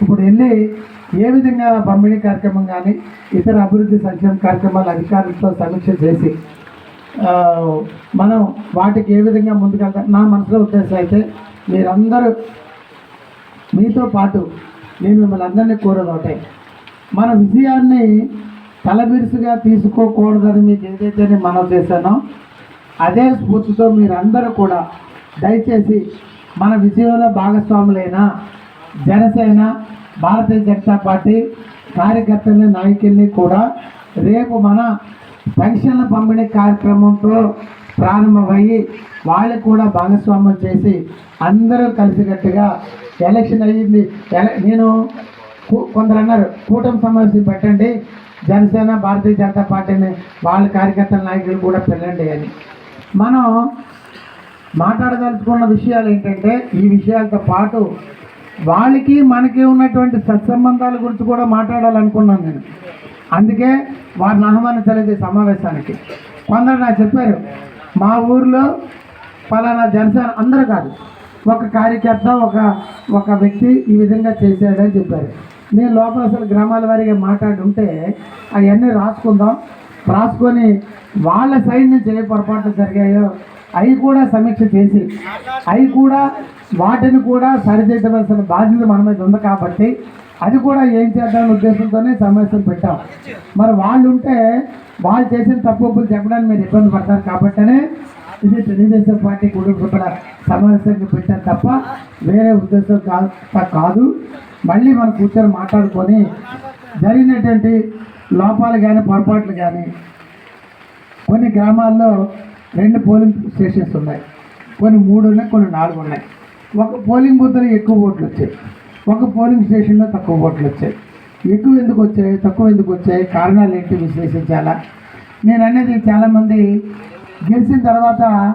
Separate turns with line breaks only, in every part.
ఇప్పుడు వెళ్ళి ఏ విధంగా పంపిణీ కార్యక్రమం కానీ ఇతర అభివృద్ధి సంక్షేమ కార్యక్రమాలు అధికారులతో సమీక్ష చేసి మనం వాటికి ఏ విధంగా ముందుకెళ్తాం? నా మనసులో ఉద్దేశం అయితే మీరందరూ మీతో పాటు నేను మిమ్మల్ని అందరినీ కోరేది ఒకటే మన విజయాన్ని తలబిరుసుగా తీసుకోకూడదని మీకు ఏదైతే నేను మనం చేశానో అదే స్ఫూర్తితో మీరందరూ కూడా దయచేసి మన విజయంలో భాగస్వాములైన జనసేన భారతీయ జనతా పార్టీ కార్యకర్తల్ని నాయకుల్ని కూడా రేపు మన పెన్షన్ల పంపిణీ కార్యక్రమంతో ప్రారంభమయ్యి వాళ్ళు కూడా భాగస్వామ్యం చేసి అందరూ కలిసికట్టుగా ఎలక్షన్ అయ్యింది. ఎల- నేను కొందరు అన్నారు కూటమి సమావేశం పెట్టండి. జనసేన భారతీయ జనతా పార్టీని వాళ్ళ కార్యకర్తల నాయకులు కూడా పిల్లండి అని. మనం మాట్లాడదలుచుకున్న విషయాలు ఏంటంటే ఈ విషయాలతో పాటు వాళ్ళకి మనకి ఉన్నటువంటి సత్సంబంధాల గురించి కూడా మాట్లాడాలనుకున్నాను నేను. అందుకే వారిని ఆహ్వానించలేదు సమావేశానికి. కొందరు నాకు చెప్పారు మా ఊర్లో ఫలానా జనసేన అందరూ కాదు ఒక కార్యకర్త ఒక ఒక వ్యక్తి ఈ విధంగా చేశాడని చెప్పారు. నేను లోపల అసలు గ్రామాల వారిగా మాట్లాడుంటే అవన్నీ రాసుకుందాం. రాసుకొని వాళ్ళ సైడ్ నుంచి ఏ పొరపాట్లు జరిగాయో అవి కూడా సమీక్ష చేసి అవి కూడా వాటిని కూడా సరిదిద్దవలసిన బాధ్యత మన మీద ఉంది కాబట్టి అది కూడా ఏం చేద్దామనే ఉద్దేశంతోనే సమావేశం పెట్టాం. మరి వాళ్ళు ఉంటే వాళ్ళు చేసిన తప్పులు చెప్పడానికి మీరు ఇబ్బంది పడతారు కాబట్టనే ఇది తెలుగుదేశం పార్టీ కుటుంబ సమావేశానికి పెట్టారు తప్ప వేరే ఉద్దేశం కాదు కాదు. మళ్ళీ మనం కూర్చొని మాట్లాడుకొని జరిగినటువంటి లోపాలు కానీ పొరపాట్లు కానీ కొన్ని గ్రామాల్లో రెండు పోలింగ్ స్టేషన్స్ ఉన్నాయి. కొన్ని మూడు ఉన్నాయి కొన్ని నాలుగు ఉన్నాయి. ఒక పోలింగ్ బూత్లో ఎక్కువ ఓట్లు వచ్చాయి. ఒక పోలింగ్ స్టేషన్లో తక్కువ ఓట్లు వచ్చాయి. ఎక్కువ ఎందుకు వచ్చాయి? తక్కువ ఎందుకు వచ్చాయి? కారణాలు ఏంటి? విశ్లేషించాలా? నేను అనేది చాలామంది గెలిచిన తర్వాత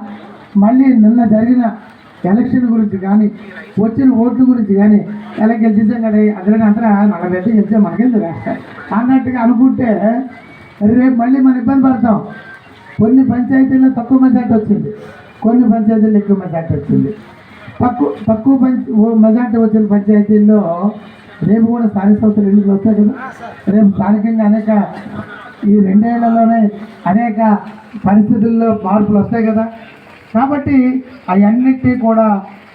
మళ్ళీ నిన్న జరిగిన ఎలక్షన్ గురించి కానీ వచ్చిన ఓట్ల గురించి కానీ ఎలా గెలిచేసాం కదా? అదే అంతా నలభై అయితే గెలిచే మనకేంది రాష్ట్రం అన్నట్టుగా అనుకుంటే రేపు మళ్ళీ మనం ఇబ్బంది పడతాం. కొన్ని పంచాయతీల్లో తక్కువ మెజార్టీ వచ్చింది. కొన్ని పంచాయతీల్లో ఎక్కువ మెజార్టీ వచ్చింది. తక్కువ తక్కువ పంచ మెజార్టీ వచ్చిన పంచాయతీల్లో రేపు కూడా స్థానిక సంస్థలు ఎన్నికలు వస్తాయి కదా. రేపు స్థానికంగా అనేక ఈ రెండేళ్ళలోనే అనేక పరిస్థితుల్లో మార్పులు వస్తాయి కదా. కాబట్టి అవన్నిటి కూడా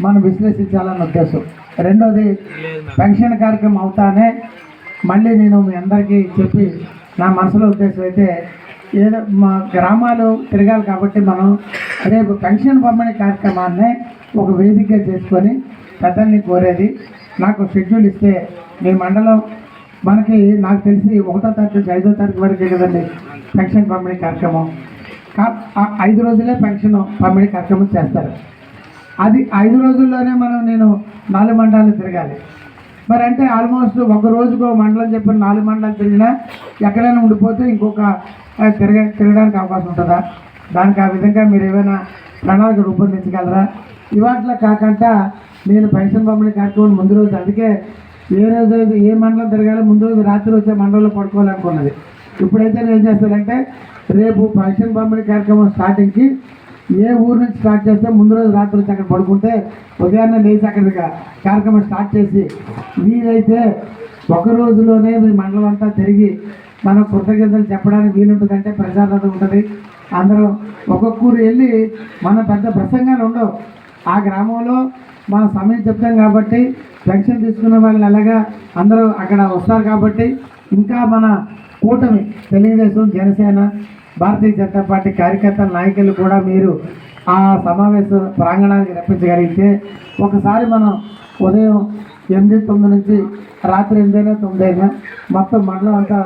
మనం విశ్లేషించాలన్న ఉద్దేశం. రెండోది పెన్షన్ కార్యక్రమం అవుతానే మళ్ళీ నేను మీ అందరికీ చెప్పి నా మనసులో ఉద్దేశం అయితే ఏదో మా గ్రామాలు తిరగాలి కాబట్టి మనం రేపు పెన్షన్ పంపిణీ కార్యక్రమాన్ని ఒక వేదిక చేసుకొని పెద్దల్ని కోరేది. నాకు షెడ్యూల్ ఇస్తే మీ మండలం మనకి నాకు తెలిసి ఒకటో తారీఖు నుంచి ఐదో తారీఖు వరకే కదండి పెన్షన్ పంపిణీ కార్యక్రమం. కా- ఆ ఐదు రోజులే పెన్షన్ పంపిణీ కార్యక్రమం చేస్తారు. అది ఐదు రోజుల్లోనే మనం నేను నాలుగు మండలాలు తిరగాలి. మరి అంటే ఆల్మోస్ట్ ఒక రోజుకు మండలం చెప్పిన నాలుగు మండలాలు తిరిగినా ఎక్కడైనా ఉండిపోతే ఇంకొక తిరగ తిరగడానికి అవకాశం ఉంటుందా? దానికి ఆ విధంగా మీరు ఏమైనా ప్రణాళిక రూపొందించగలరా? ఇవాటిలో కాకుండా నేను పెన్షన్ పంపిణీ కార్యక్రమం ముందు రోజు అందుకే ఏ రోజు అయితే ఏ మండలం తిరగాలో ముందు రోజు రాత్రి వచ్చే మండలంలో పడుకోవాలనుకున్నది. ఇప్పుడైతే నేను ఏం చేస్తానంటే రేపు పెన్షన్ పంపిణీ కార్యక్రమం స్టార్టింగ్కి ఏ ఊరు నుంచి స్టార్ట్ చేస్తే ముందు రోజు రాత్రి వచ్చి అక్కడ పడుకుంటే ఉదయాన్నే లేచి అక్కడ కార్యక్రమం స్టార్ట్ చేసి వీలైతే ఒక రోజులోనే మీ మండలం అంతా తిరిగి మనం కృతజ్ఞతలు చెప్పడానికి వీలుంటుందంటే ప్రజాదరణ ఉంటుంది. అందరూ ఒక్కొక్కరు వెళ్ళి మన పెద్ద ప్రసంగాలు ఉండవు. ఆ గ్రామంలో మన సమయం చెప్తాం కాబట్టి పెన్షన్ తీసుకున్న వాళ్ళని అలాగా అందరూ అక్కడ వస్తారు కాబట్టి ఇంకా మన కూటమి తెలుగుదేశం జనసేన భారతీయ జనతా పార్టీ కార్యకర్తల నాయకులు కూడా మీరు ఆ సమావేశ ప్రాంగణానికి రప్పించగలిగితే ఒకసారి మనం ఉదయం ఎనిమిది తొమ్మిది నుంచి రాత్రి ఎనిమిదైనా తొమ్మిది అయినా మొత్తం మండలం అంతా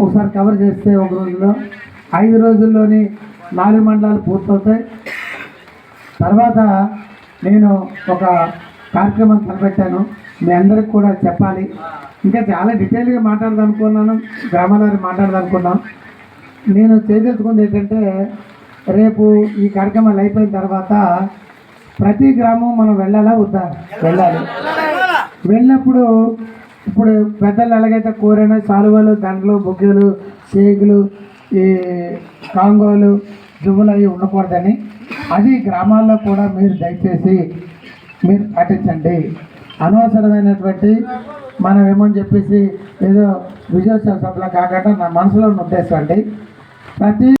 ఒకసారి కవర్ చేస్తే ఒక రోజులో ఐదు రోజుల్లోని నాలుగు మండలాలు పూర్తవుతాయి. తర్వాత నేను ఒక కార్యక్రమం తలపెట్టాను. మీ అందరికి కూడా చెప్పాలి. ఇంకా చాలా డీటెయిల్గా మాట్లాడదనుకున్నాను గ్రామాల వారి మాట్లాడదనుకున్నాం నేను చేయదలుచుకుంది ఏంటంటే రేపు ఈ కార్యక్రమాలు అయిపోయిన తర్వాత ప్రతి గ్రామం మనం వెళ్ళాలా వద్దా? వెళ్ళాలి. వెళ్ళినప్పుడు ఇప్పుడు పెద్దలు ఎలాగైతే కూరైన సాలువలు దండలు బొగ్గలు సేగులు ఈ కాంగోలు జువ్వులు అవి ఉండకూడదని అది గ్రామాల్లో కూడా మీరు దయచేసి మీరు పాటించండి. అనవసరమైనటువంటి మనం ఏమని చెప్పేసి ఏదో విజయోత్సవ సభలో కాకుండా నా మనసులో ఉన్న ఉద్దేశం అండి. ప్రతి